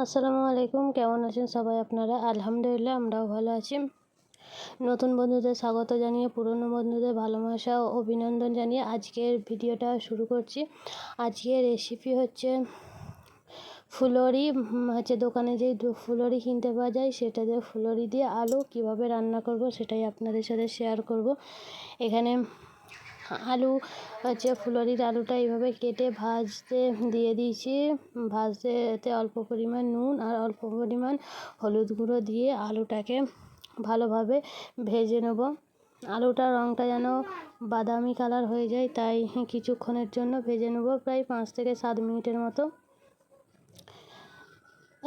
আসসালামু আলাইকুম, কেমন আছেন সবাই আপনারা? আলহামদুলিল্লাহ, আমরাও ভালো আছি। নতুন বন্ধুদের স্বাগত জানিয়ে, পুরনো বন্ধুদের ভালোবাসা ও অভিনন্দন জানিয়ে আজকের ভিডিওটা শুরু করছি। আজকের রেসিপি হচ্ছে ফুলরি হচ্ছে দোকানে যেই ফুলরি কিনতে পাওয়া যায়, সেটা দিয়ে ফুলরি দিয়ে আলু কীভাবে রান্না করব সেটাই আপনাদের সাথে শেয়ার করব। এখানে আলু, হচ্ছে ফুলরির আলুটা এইভাবে কেটে ভাজতে দিয়ে দিয়েছি। ভাজতে এতে অল্প পরিমাণ নুন আর অল্প পরিমাণ হলুদ গুঁড়ো দিয়ে আলুটাকে ভালোভাবে ভেজে নেব। আলুটার রঙটা যেন বাদামি কালার হয়ে যায়, তাই কিছুক্ষণের জন্য ভেজে নেব, প্রায় পাঁচ থেকে সাত মিনিটের মতো।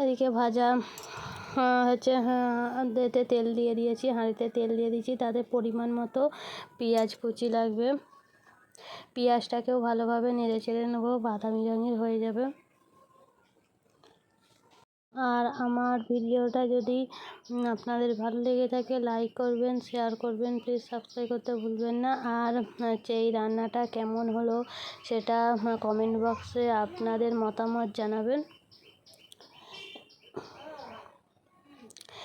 এদিকে ভাজা হচ্ছে এতে তেল দিয়ে দিয়েছি, হাঁড়িতে তেল দিয়ে দিয়েছি, তাতে পরিমাণ মতো পেঁয়াজ কুচি লাগবে। পেঁয়াজটাকেও ভালোভাবে নেড়ে চেড়ে নেব, বাদামি রঙের হয়ে যাবে। আর আমার ভিডিওটা যদি আপনাদের ভালো লেগে থাকে, লাইক করবেন, শেয়ার করবেন, প্লিজ সাবস্ক্রাইব করতে ভুলবেন না। আর, হচ্ছে এই রান্নাটা কেমন হলো, সেটা কমেন্ট বক্সে আপনাদের মতামত জানাবেন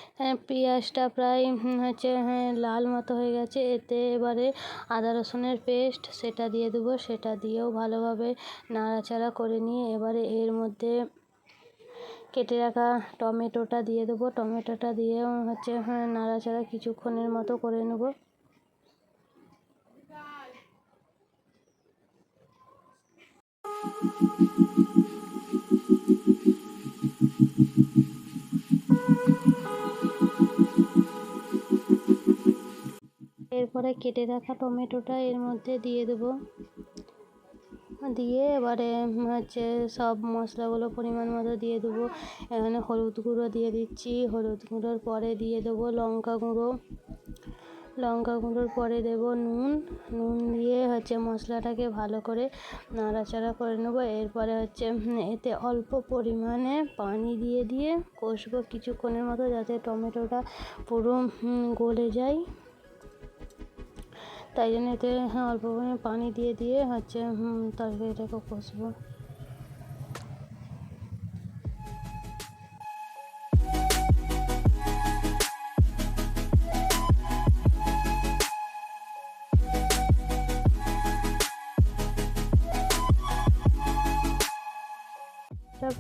হ্যাঁ পেঁয়াজটা প্রায় হচ্ছে হ্যাঁ লাল মতো হয়ে গেছে। এতে এবারে আদা রসুনের পেস্ট সেটা দিয়ে দেবো। সেটা দিয়েও ভালোভাবে নাড়াচাড়া করে নিয়ে এবারে এর মধ্যে কেটে রাখা টমেটোটা দিয়ে দেবো। টমেটোটা দিয়েও হচ্ছে হ্যাঁ নাড়াচাড়া কিছুক্ষণের মতো করে নেব। এরপরে কেটে রাখা টমেটোটা এর মধ্যে দিয়ে দেবো। দিয়ে এবারে হচ্ছে সব মশলাগুলো পরিমাণ মতো দিয়ে দেবো। এখানে হলুদ গুঁড়ো দিয়ে দিচ্ছি। হলুদ গুঁড়োর পরে দিয়ে দেবো লঙ্কা গুঁড়ো। লঙ্কা গুঁড়োর পরে দেব নুন। নুন দিয়ে হচ্ছে মশলাটাকে ভালো করে নাড়াচাড়া করে নেব। এরপরে হচ্ছে এতে অল্প পরিমাণে পানি দিয়ে দিয়ে কষবো কিছুক্ষণের মতো যাতে টমেটোটা পুরো গলে যায়। তাই জন্য এতে হ্যাঁ অল্প পানি দিয়ে দিয়ে হচ্ছে তরকারিটাকে কষবো।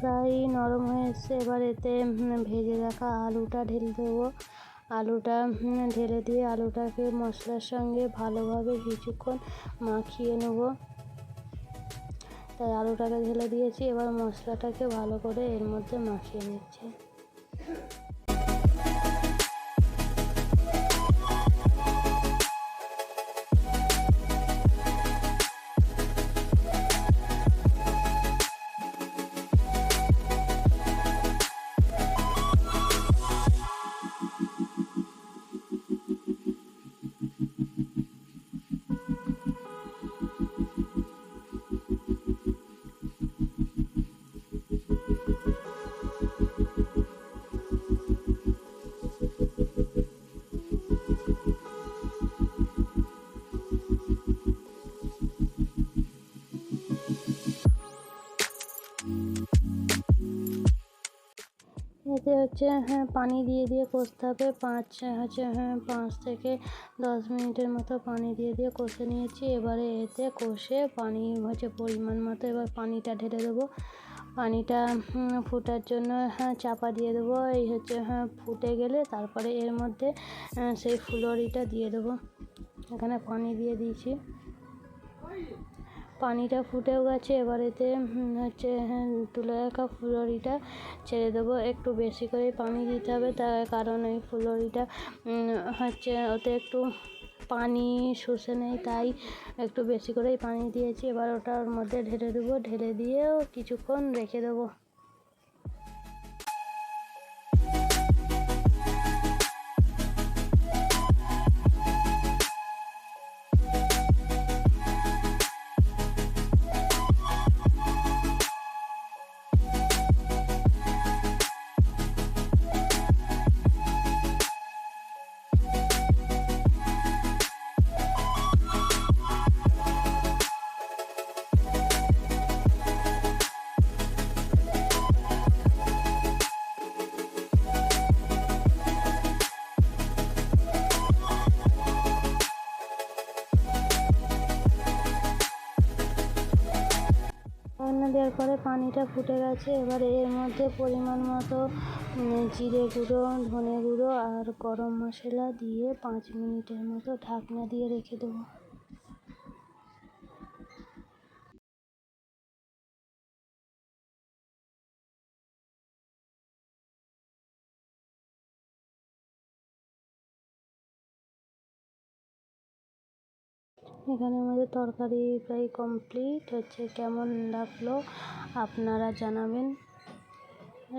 প্রায় নরম হয়ে এসছে। এবার এতে ভেজে রাখা আলুটা ঢেলে দেবো। আলুটা ঢেলে দিয়ে আলুটাকে মশলার সঙ্গে ভালোভাবে কিছুক্ষণ মাখিয়ে নেব। তাই আলুটাকে ঢেলে দিয়েছি, এবার মশলাটাকে ভালো করে এর মধ্যে মাখিয়ে নিচ্ছি। এতে হচ্ছে হ্যাঁ পানি দিয়ে দিয়ে কষতে হবে। পাঁচ, হচ্ছে হ্যাঁ পাঁচ থেকে দশ মিনিটের মতো পানি দিয়ে দিয়ে কষে নিয়েছি। এবারে এতে কষে পানি হচ্ছে পরিমাণ মতো এবার পানিটা ঢেলে দেবো। পানিটা ফোটার জন্য হ্যাঁ চাপা দিয়ে দেবো। এই হচ্ছে হ্যাঁ ফুটে গেলে তারপরে এর মধ্যে সেই ফুলরিটা দিয়ে দেবো। এখানে পানি দিয়ে দিয়েছি। পানিটা ফুটেও গেছে এবার এতে হচ্ছে হ্যাঁ, তুলে রাখা ফুলরিটা ছেড়ে দেবো। একটু বেশি করে পানি দিতে হবে তার কারণ ওই ফুলরিটা হচ্ছে ওতে একটু পানি শুষে নেই তাই একটু বেশি করেই পানি দিয়েছি। এবার ওটার মধ্যে ঢেলে দেবো ঢেলে দিয়েও কিছুক্ষণ রেখে দেবো। পরে পানিটা ফুটে গেছে। এবার এর মধ্যে পরিমাণ মতো জিরে গুঁড়ো, ধনে গুঁড়ো আর গরম মশলা দিয়ে পাঁচ মিনিটের মতো ঢাকনা দিয়ে রেখে দেবো। এখানে আমাদের তরকারি প্রায় কমপ্লিট হচ্ছে। কেমন লাগল আপনারা জানাবেন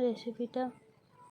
রেসিপিটা?